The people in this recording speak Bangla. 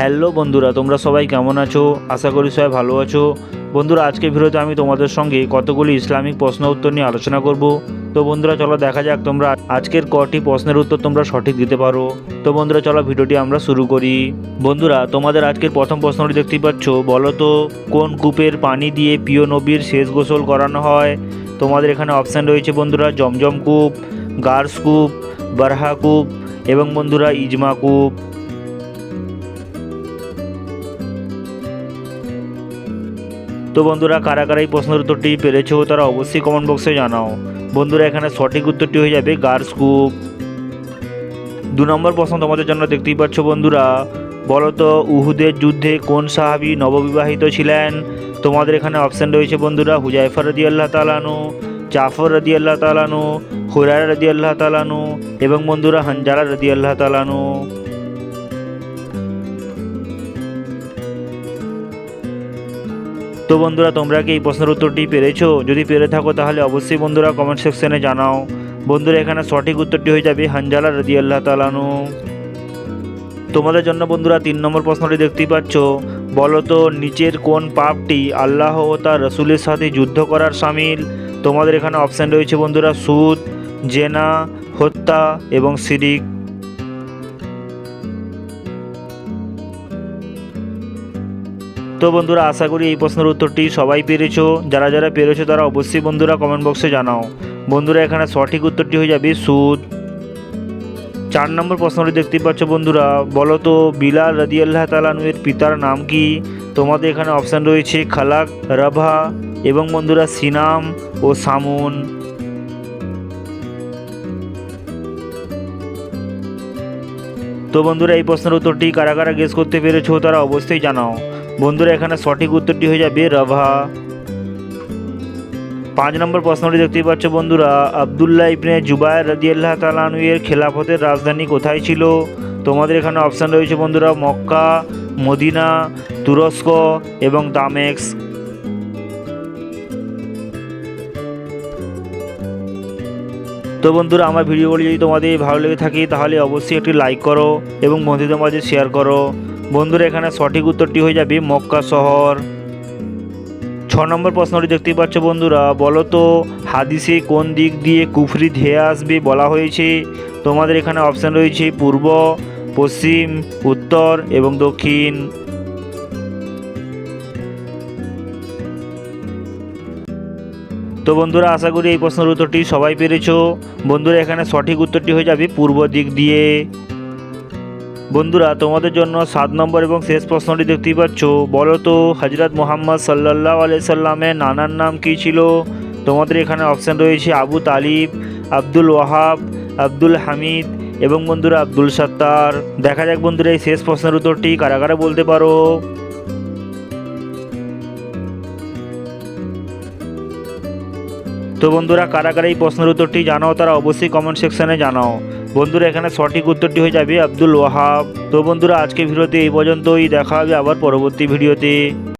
হ্যালো বন্ধুরা, তোমরা সবাই কেমন আছো? আশা করি সবাই ভালো আছো। বন্ধুরা আজকের ভিডিওতে আমি তোমাদের সঙ্গে কতগুলি ইসলামিক প্রশ্ন উত্তর নিয়ে আলোচনা করব। তো বন্ধুরা, চলো দেখা যাক তোমরা আজকের কটি প্রশ্নের উত্তর তোমরা সঠিক দিতে পারো। তো বন্ধুরা, চলো ভিডিওটি আমরা শুরু করি। বন্ধুরা, তোমাদের আজকের প্রথম প্রশ্নটি দেখতেই পাচ্ছ। বলো তো, কোন কূপের পানি দিয়ে প্রিয় নবীর শেষ গোসল করানো হয়? তোমাদের এখানে অপশান রয়েছে বন্ধুরা, জমজম কূপ, গার্স কূপ, বারহা কূপ এবং বন্ধুরা, ইজমা কূপ। তো বন্ধুরা, কারা কারা এই প্রশ্নের উত্তরটি পেরেছ তারা অবশ্যই কমেন্ট বক্সে জানাও। বন্ধুরা, এখানে সঠিক উত্তরটি হয়ে যাবে গার্লস গ্রুপ দু নম্বর প্রশ্ন তোমাদের জন্য দেখতেই পাচ্ছ বন্ধুরা বলো তো উহুদের যুদ্ধে কোন সাহাবি নববিবাহিত ছিলেন? তোমাদের এখানে অপশান রয়েছে বন্ধুরা, হুজাইফা রদি আল্লাহ তালানু জাফর রদি আল্লাহ তালানু হুরার রদি আল্লাহ তালানু এবং বন্ধুরা, হানজালা রদি আল্লাহ তালানু তো বন্ধুরা, তোমরা কি এই প্রশ্নের উত্তরটি পেরেছ? যদি পেরে থাকো, তাহলে অবশ্যই বন্ধুরা কমেন্ট সেকশনে জানাও। বন্ধুরা, এখানে সঠিক উত্তরটি হয়ে যাবে হানজালা রদি আল্লাহ তালানু তোমাদের জন্য বন্ধুরা, তিন নম্বর প্রশ্নটি দেখতেই পাচ্ছ। বলো তো, নিচের কোন পাপটি আল্লাহ ও তার রসুলের সাথে যুদ্ধ করার সামিল? তোমাদের এখানে অপশান রয়েছে বন্ধুরা, সুদ, জেনা, হত্যা এবং সিরিক। তো বন্ধুরা, আশা করি এই প্রশ্নের উত্তরটি সবাই পেরেছ। যারা যারা পেরেছ তারা অবশ্যই বন্ধুরা কমেন্ট বক্সে জানাও। বন্ধুরা, এখানে সঠিক উত্তরটি হয়ে যাবে সুদ। চার নম্বর প্রশ্নটি দেখতে পাচ্ছ বন্ধুরা, বলো তো, বিলাল রদি আল্লাহ তালানুয়ের পিতার নাম কি? তোমাদের এখানে অপশান রয়েছে খালাক, রাভা এবং বন্ধুরা, সিনাম ও সামুন। তো বন্ধুরা, এই প্রশ্নের উত্তরটি কারা কারা গেস করতে পেরেছ তারা অবশ্যই জানাও। বন্ধুরা, এখানে সঠিক উত্তরটি হয়ে যাবে রাভা। পাঁচ নম্বর প্রশ্নটি দেখতেই পাচ্ছ বন্ধুরা, আবদুল্লাহ ইবনে জুবায়ের রাদিয়াল্লাহ তালানুয়ের খেলাফতের রাজধানী কোথায় ছিল? তোমাদের এখানে অপশান রয়েছে বন্ধুরা, মক্কা, মদিনা, তুরস্ক এবং দামেক্স তো বন্ধুরা, আমার ভিডিওগুলি যদি তোমাদের ভালো লেগে থাকে, তাহলে অবশ্যই একটি লাইক করো এবং বন্ধুদের মাঝে শেয়ার করো। বন্ধুরা, এখানে সঠিক উত্তরটি হয়ে যাবে মক্কা শহর। ছ নম্বর প্রশ্নটি দেখতেই পাচ্ছ বন্ধুরা, বলো তো, হাদিসে কোন দিক দিয়ে কুফরি ধেয়ে আসবে বলা হয়েছে? তোমাদের এখানে অপশান রয়েছে পূর্ব, পশ্চিম, উত্তর এবং দক্ষিণ। তো বন্ধুরা, আশা করি এই প্রশ্নের উত্তরটি সবাই পেরেছ। বন্ধুরা, এখানে সঠিক উত্তরটি হয়ে যাবে পূর্ব দিক দিয়ে। বন্ধুরা, তোমাদের জন্য সাত নম্বর এবং শেষ প্রশ্নটি দেখতেই পাচ্ছ। বলো তো হজরত মোহাম্মদ সাল্লাহ সাল্লামের নানার নাম কী ছিল? তোমাদের এখানে অপশান রয়েছে আবু তালিব, আব্দুল ওয়াহাব, আব্দুল হামিদ এবং বন্ধুরা, আব্দুল সত্তার। দেখা যাক বন্ধুরা, এই শেষ প্রশ্নের উত্তরটি কারা কারা বলতে পারো। তো বন্ধুরা কারা কারা এই প্রশ্নের উত্তরটি জানাও, তারা অবশ্যই কমেন্ট সেকশনে জানাও। বন্ধুরা, এখানে সঠিক উত্তরটি হয়ে যাবে আব্দুল ওয়াহাব। তো বন্ধুরা আজকে ভিডিওতে এই পর্যন্তই, দেখা হবে আবার পরবর্তী ভিডিওতে।